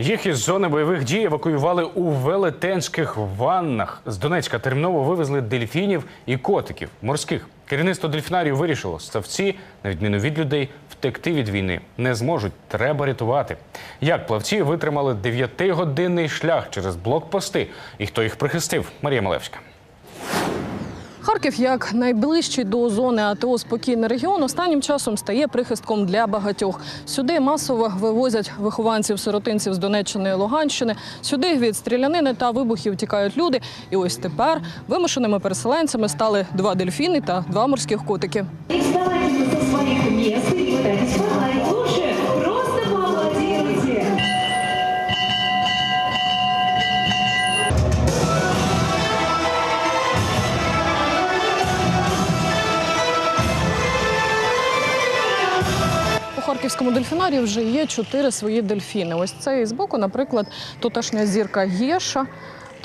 Їх із зони бойових дій евакуювали у велетенських ваннах. З Донецька терміново вивезли дельфінів і котиків морських. Керівництво дельфінарію вирішило, ставці, на відміну від людей, втекти від війни не зможуть. Треба рятувати. Як плавці витримали 9-годинний шлях через блокпости і хто їх прихистив? Марія Малевська. Харків, як найближчий до зони АТО спокійний регіон, останнім часом стає прихистком для багатьох. Сюди масово вивозять вихованців-сиротинців з Донеччини і Луганщини. Сюди від стрілянини та вибухів тікають люди. І ось тепер вимушеними переселенцями стали два дельфіни та два морських котики. У харківському дельфінарії вже є чотири свої дельфіни. Ось цей збоку, наприклад, тутешня зірка Єша.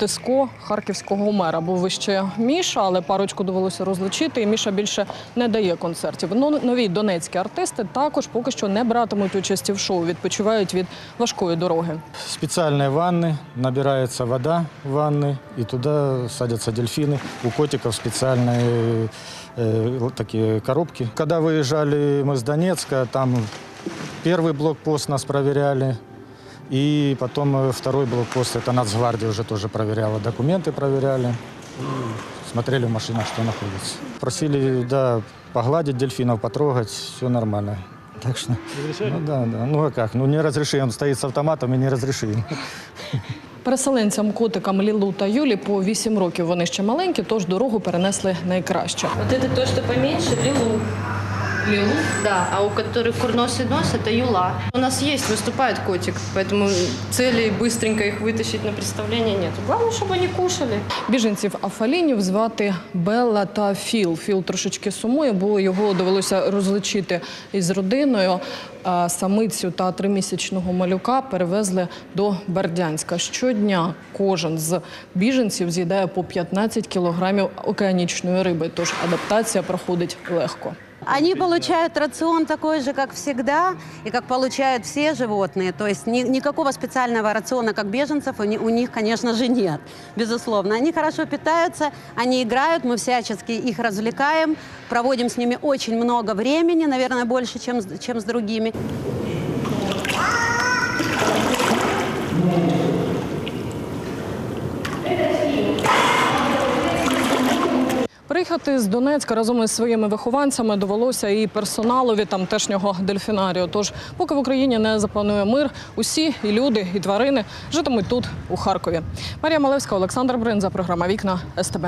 Тиско харківського мера був вище Міша, але парочку довелося розлучити. І Міша більше не дає концертів. Ну, нові донецькі артисти також поки що не братимуть участі в шоу, відпочивають від важкої дороги. Специальные ванны, набирается вода в ванны, и туда садятся дельфины. У котиков специальные э, вот такие коробки. Когда выезжали мы с Донецка, там первый блокпост нас проверяли, и потом э, второй блокпост, это Нацгвардия уже тоже проверяла, документы проверяли, и смотрели в машинах, что находится. Просили, да, погладить дельфинов, потрогать, все нормально. Так что, ну да, да. Ну а как? Ну не разреши, он стоит с автоматом и не разреши. Переселенцям котикам Лілу та Юлі по 8 років. Вони ще маленькі, тож дорогу перенесли найкраще. Вот это то, что поменьше, лилу. Лілу Да, а у которых курносый нос, это юла. У нас есть, выступает котик, поэтому цели быстренько их вытащить на представление нет. Главное, чтобы они кушали. Біженців Афалінів звати Белла та Філ. Філ трошечки сумує, бо його довелося розлучити із родиною. А Самицю та тримісячного малюка перевезли до Бердянська. Щодня кожен з біженців з'їдає по 15 кілограмів океанічної риби, тож адаптація проходить легко. Они получают рацион такой же, как всегда, и как получают все животные. То есть ни- никакого специального рациона, как беженцев, у у них, конечно же, нет, безусловно. Они хорошо питаются, они играют, мы всячески их развлекаем, проводим с ними очень много времени, наверное, больше, чем, чем с другими. Приїхати з Донецька разом із своїми вихованцями довелося і персоналові тамтешнього дельфінарію. Тож, поки в Україні не запанує мир, усі і люди, і тварини житимуть тут, у Харкові. Марія Малевська, Олександр Бринза, програма Вікна СТБ.